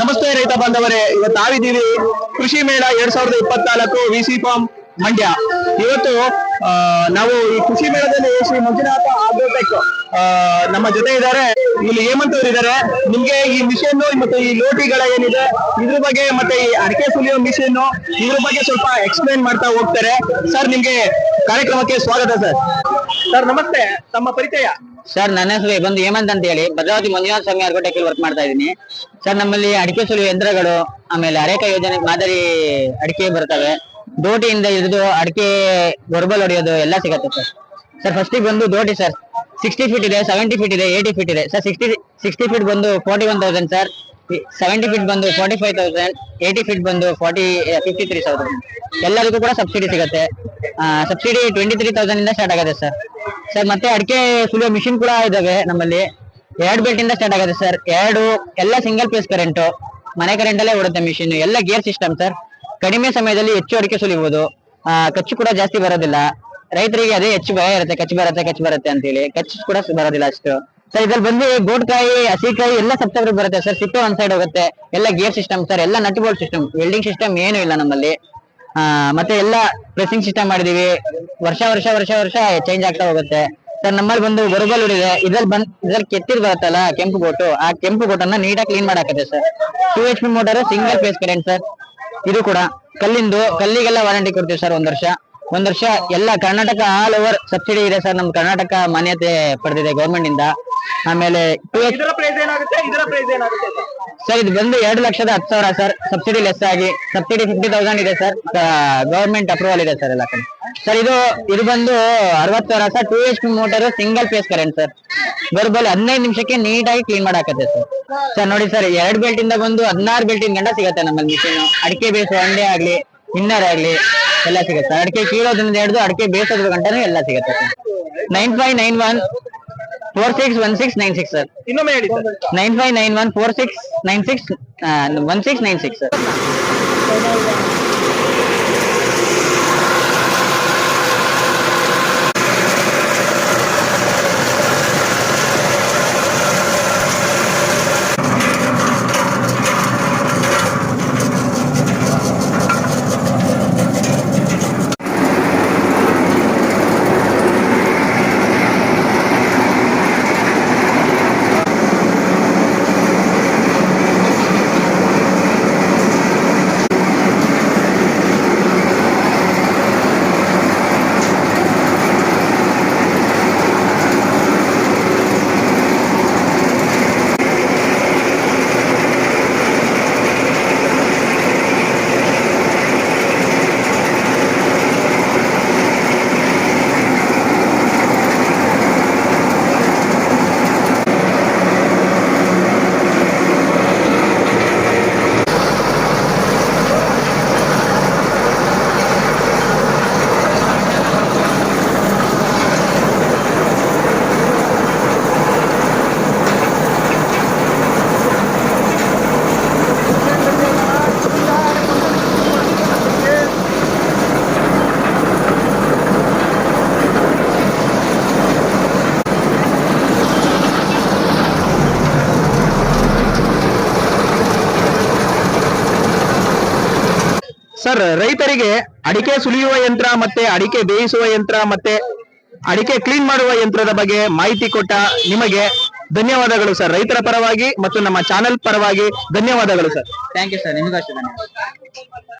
ನಮಸ್ತೆ ರೈತ ಬಾಂಧವರೇ. ಇವತ್ತು ನಾವಿದ್ದೀವಿ ಕೃಷಿ ಮೇಳ ಎರಡ್ ಸಾವಿರದ ಇಪ್ಪತ್ನಾಲ್ಕು ವಿಸಿ ಫಾರ್ಮ್ ಮಂಡ್ಯ. ಇವತ್ತು ನಾವು ಈ ಕೃಷಿ ಮೇಳದಲ್ಲಿ ಶ್ರೀ ಮಂಜುನಾಥ ಆಗ್ರೋಟೆಕ್ ನಮ್ಮ ಜೊತೆ ಇದ್ದಾರೆ. ಇಲ್ಲಿ ಹೇಮಂತ್ ಅವರು ಇದ್ದಾರೆ. ನಿಮ್ಗೆ ಈ ಮಿಷನ್ ಮತ್ತೆ ಈ ಲೋಟಿಗಳ ಏನಿದೆ, ಇದ್ರ ಬಗ್ಗೆ ಮತ್ತೆ ಈ ಅಡಿಕೆ ಸುಲಿಯೋ ಮಿಷನ್ ಇದ್ರ ಬಗ್ಗೆ ಸ್ವಲ್ಪ ಎಕ್ಸ್ಪ್ಲೈನ್ ಮಾಡ್ತಾ ಹೋಗ್ತಾರೆ. ಸರ್, ನಿಮ್ಗೆ ಕಾರ್ಯಕ್ರಮಕ್ಕೆ ಸ್ವಾಗತ ಸರ್. ಸರ್, ನಮಸ್ತೆ. ತಮ್ಮ ಪರಿಚಯ. ಸರ್, ನನ್ನ ಹೆಸರು ಬಂದು ಹೇಮಂತ್ ಅಂತ ಹೇಳಿ ಭದ್ರಾವತಿ ಮಂಜುನಾಥ ಸ್ವಾಮಿ ಅರ್ಕೋಟೆಕಲ್ ವರ್ಕ್ ಮಾಡ್ತಾ ಇದ್ದೀನಿ. ಸರ್, ನಮ್ಮಲ್ಲಿ ಅಡಿಕೆ ಸುಲಿಯುವ ಯಂತ್ರಗಳು, ಆಮೇಲೆ ಅರೇಕ ಯೋಜನೆ ಮಾದರಿ ಅಡಿಕೆ ಬರ್ತವೆ. ದೋಟಿಯಿಂದ ಹಿಡಿದು ಅಡಿಕೆ ಗೊರ್ಬಲ್ ಹೊಡೆಯೋದು ಎಲ್ಲ ಸಿಗತ್ತೆ ಸರ್. ಸರ್ ಫಸ್ಟಿಗೆ ಬಂದು ದೋಟಿ ಸರ್. ಸಿಕ್ಸ್ಟಿ ಫೀಟ್ ಇದೆ ಸೆವೆಂಟಿ ಫೀಟ್ ಇದೆ ಏಯ್ಟಿ ಫೀಟ್ ಇದೆ. ಸರ್ ಸಿಕ್ಸ್ಟಿ ಸಿಕ್ಸ್ಟಿ ಫೀಟ್ ಬಂದು forty one thousand sir. Seventy feet ಬಂದು forty five thousand eighty feet ಬಂದು ಫಾರ್ಟಿ ಫಿಫ್ಟಿ ತ್ರೀ ತೌಸಂಡ್ ಎಲ್ಲರಿಗೂ ಕೂಡ ಸಬ್ಸಿಡಿ ಸಿಗುತ್ತೆ. ಸಬ್ಸಿಡಿ ಟ್ವೆಂಟಿ ತ್ರೀ ತೌಸಂಡ್ ಇಂದ ಸ್ಟಾರ್ಟ್ ಆಗುತ್ತೆ ಸರ್ ಸರ್ ಮತ್ತೆ ಅಡಿಕೆ ಸುಲಿಯೋ ಮಿಷಿನ್ ಕೂಡ ಇದಾವೆ ನಮ್ಮಲ್ಲಿ. ಎರಡು ಬೆಲ್ಟ್ ಇಂದ ಸ್ಟಾರ್ಟ್ ಆಗುತ್ತೆ ಸರ್ ಎರಡು, ಎಲ್ಲ ಸಿಂಗಲ್ ಪೇಸ್ ಕರೆಂಟು ಮನೆ ಕರೆಂಟ್ ಅಲ್ಲೇ ಓಡುತ್ತೆ ಮಿಷಿನ್ ಎಲ್ಲ ಗೇರ್ ಸಿಸ್ಟಮ್ ಸರ್ ಕಡಿಮೆ ಸಮಯದಲ್ಲಿ ಹೆಚ್ಚು ಅಡಿಕೆ ಸುಲಿಬಹುದು ಖರ್ಚು ಕೂಡ ಜಾಸ್ತಿ ಬರೋದಿಲ್ಲ. ರೈತರಿಗೆ ಅದೇ ಹೆಚ್ಚು ಭಯ ಇರುತ್ತೆ. ಖರ್ಚು ಬರುತ್ತೆ ಖರ್ಚು ಬರುತ್ತೆ ಅಂತೇಳಿ. ಖರ್ಚು ಕೂಡ ಬರೋದಿಲ್ಲ ಅಷ್ಟು. ಸರ್ ಇದ್ರಲ್ಲಿ ಬಂದು ಗೋಟ್ಕಾಯಿ ಹಸಿಕಾಯಿ ಎಲ್ಲ ಸಪ್ತಬ್ರಿಗೆ ಬರುತ್ತೆ ಸರ್ ಸಿಟ್ಟು ಒಂದ್ ಸೈಡ್ ಹೋಗುತ್ತೆ. ಎಲ್ಲ ಗೇರ್ ಸಿಸ್ಟಮ್ ಸರ್ ಎಲ್ಲ nut bolt system welding system ಏನು ಇಲ್ಲ ನಮ್ಮಲ್ಲಿ. ಮತ್ತೆ ಎಲ್ಲ ಪ್ರೆಸಿಂಗ್ ಸಿಸ್ಟಮ್ ಮಾಡಿದೀವಿ. ವರ್ಷ ವರ್ಷ ವರ್ಷ ವರ್ಷ ಚೇಂಜ್ ಆಗ್ತಾ ಹೋಗುತ್ತೆ. ಸರ್ ನಮ್ಮಲ್ಲಿ ಬಂದು ಗೊರಬಲ್ ಇದೆ ಇದ್ರಲ್ಲಿ ಬಂದ್, ಇದ್ರಲ್ಲಿ ಕೆತ್ತಿದ್ ಬರುತ್ತಲ್ಲ ಕೆಂಪು ಗೋಟು ಆ ಕೆಂಪು ಗೋಟನ್ನ ನೀಟಾಗಿ clean ಮಾಡಾಕತ್ತೆ sir two H P motor single phase current sir ಇದು ಕೂಡ. ಕಲ್ಲಿಂದು, ಕಲ್ಲಿಗೆಲ್ಲ ವಾರಂಟಿ ಕೊಡ್ತೀವಿ ಸರ್ ಒಂದ್ ವರ್ಷ. ಒಂದ್ ವರ್ಷ ಎಲ್ಲ ಕರ್ನಾಟಕ ಆಲ್ ಓವರ್ ಸಬ್ಸಿಡಿ ಇದೆ ಸರ್ ನಮ್ ಕರ್ನಾಟಕ ಮಾನ್ಯತೆ ಪಡೆದಿದೆ ಗೌರ್ಮೆಂಟ್ ಇಂದ. ಆಮೇಲೆ ಇದರ ಪ್ರೈಸ್ ಏನಾಗುತ್ತೆ? ಇದರ ಪ್ರೈಸ್ ಏನಾಗುತ್ತೆ? ಸರ್ ಇದು ಬಂದು ಎರಡು ಲಕ್ಷದ ಹತ್ತು ಸಾವಿರ ಸರ್. ಸಬ್ಸಿಡಿ ಲೆಸ್ ಆಗಿ ಸಬ್ಸಿಡಿ ಫಿಫ್ಟಿ ತೌಸಂಡ್ ಇದೆ ಸರ್. ಗವರ್ಮೆಂಟ್ ಅಪ್ರೂವಲ್ ಇದೆ ಸರ್ ಎಲ್ಲ ಕಡೆ. ಸರ್ ಇದು ಇದು ಬಂದು ಅರವತ್ತು ಸಾವಿರ sir. Two H P motor single phase current sir. ಬರ್ಬಲ್ ಹದಿನೈದು ನಿಮಿಷಕ್ಕೆ ನೀಟಾಗಿ ಕ್ಲೀನ್ ಮಾಡಾಕತ್ತೆ ಸರ್. ಸರ್ ನೋಡಿ ಸರ್ ಎರಡು ಬೆಲ್ಟ್ ಇಂದ ಬಂದು ಹದಿನಾರು ಬೆಲ್ಟಿನ ಗಂಟ ಸಿಗತ್ತೆ ನಮ್ಮಲ್ಲಿ ಮಿಷಿನ್ ಅಡಿಕೆ ಬೇಸು ಅಂಡೆ ಆಗ್ಲಿ ಇನ್ನರ್ ಆಗ್ಲಿ ಎಲ್ಲ ಸಿಗುತ್ತೆ. ಅಡಿಕೆ ಕೀಳೋದ್ರಿಂದ ಹಿಡಿದು ಅಡಿಕೆ ಬೇಸೋದ್ರ ಗಂಟನೂ ಎಲ್ಲ ಸಿಗುತ್ತೆ sir. Nine five nine one four six one six nine six sir ಇನ್ನೊಮ್ಮೆ ಹೇಳಿ sir nine five nine one four six nine six one six nine six sir sir, ರೈತರಿಗೆ ಅಡಿಕೆ ಸುಲಿಯುವ ಯಂತ್ರ ಮತ್ತೆ ಅಡಿಕೆ ಬೇಯಿಸುವ ಯಂತ್ರ ಮತ್ತೆ ಅಡಿಕೆ ಕ್ಲೀನ್ ಮಾಡುವ ಯಂತ್ರದ ಬಗ್ಗೆ ಮಾಹಿತಿ ಕೊಟ್ಟ ನಿಮಗೆ ಧನ್ಯವಾದಗಳು ಸರ್. ರೈತರ ಪರವಾಗಿ ಮತ್ತು ನಮ್ಮ ಚಾನೆಲ್ ಪರವಾಗಿ ಧನ್ಯವಾದಗಳು ಸರ್. ಥ್ಯಾಂಕ್ ಯು ಸರ್ ನಿಮಗೆ ಅಷ್ಟೇ